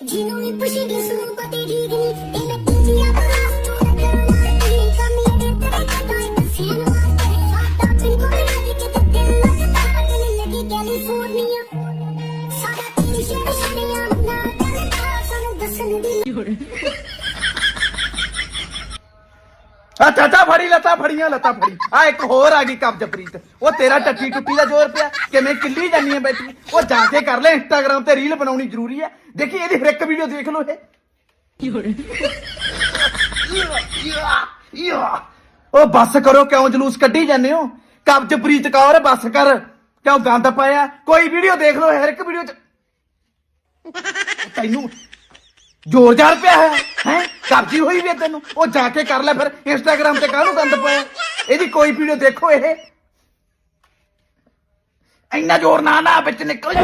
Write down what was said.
ਜਿਹਨੂੰ ਵੀ ਪੁੱਛੇਗੀ ਸੁਣੂ ਪਤੀ ਦੀ ਦਿਲ ਤੇ ਮੈਂ ਇੰਡੀਆ ਬਣਾ ਤੂੰ ਕਰਨਾ ਕੀ ਕਮੀ ਦੇ ਤੇਰੇ ਕਦਾਈ ਸੀਨ ਮਾਰੇ ਸਾਡਾ ਪਿੰਡ ਕੋਲ ਲੱਗੀ ਕਿ ਦਿਲ ਲੱਗਦਾ ਦਿਲ ਲੱਗੀ ਕੈਲੀਫੋਰਨੀਆ ਸਾਡਾ ਤੇਰੀ ਸ਼ੇਰ ਸ਼ੇਰੀਆਂ ਨਾ ਕਰਦਾ ਸਾਨੂੰ ਦੱਸਣ ਦੀ ਆ ਚਾਚਾ ਫੜੀ, ਲੱਤਾਂ ਫੜੀਆਂ, ਲੱਤਾਂ ਫੜੀ। ਆ ਇੱਕ ਹੋਰ ਆ ਗਈ ਕਬਜ਼ਪ੍ਰੀਤ ਉਹ ਤੇਰਾ ਟੱਟੀ ਟੁੱਟੀ ਦਾ ਜ਼ੋਰ ਪਿਆ। ਕਿਵੇਂ ਕਿੱਲੀ ਜਾਨੀ ਹੈ ਬੈਠੀ? ਉਹ ਜਾ ਕੇ ਕਰ ਲੈ ਇੰਸਟਾਗ੍ਰਾਮ ਤੇ ਰੀਲ ਬਣਾਉਣੀ ਜ਼ਰੂਰੀ ਹੈ ਦੇਖੀ, ਇਹਦੀ ਹਰ ਇੱਕ ਵੀਡੀਓ ਦੇਖ ਲਓ ਇਹ। ਉਹ ਬੱਸ ਕਰੋ, ਕਿਉਂ ਜਲੂਸ ਕੱਢੀ ਜਾਂਦੇ ਹੋ? ਕਬਜ਼ਪ੍ਰੀਤ ਕੌਰ, ਬੱਸ ਕਰ। ਕਿਉਂ ਗੰਦ ਪਾਇਆ? ਕੋਈ ਵੀਡੀਓ ਦੇਖ ਲਓ, ਹਰ ਇੱਕ ਵੀਡੀਓ ਚ। ਤੈਨੂੰ ਜ਼ੋਰ ਜ਼ਾਰ ਪਿਆ ਹੈ। ਕਬਜੀ ਹੋਈ ਵੀ ਹੈ ਤੈਨੂੰ? ਉਹ ਜਾ ਕੇ ਕਰ ਲੈ ਫਿਰ। ਇੰਸਟਾਗ੍ਰਾਮ ਤੇ ਕਾਹਨੂੰ ਗੰਦ ਪਾਇਆ? ਇਹਦੀ ਕੋਈ ਵੀਡੀਓ ਦੇਖੋ ਇਹ। ਇੰਨਾ ਜ਼ੋਰ ਨਾ ਨਾ ਵਿੱਚ ਨਿਕਲ ਜਾ।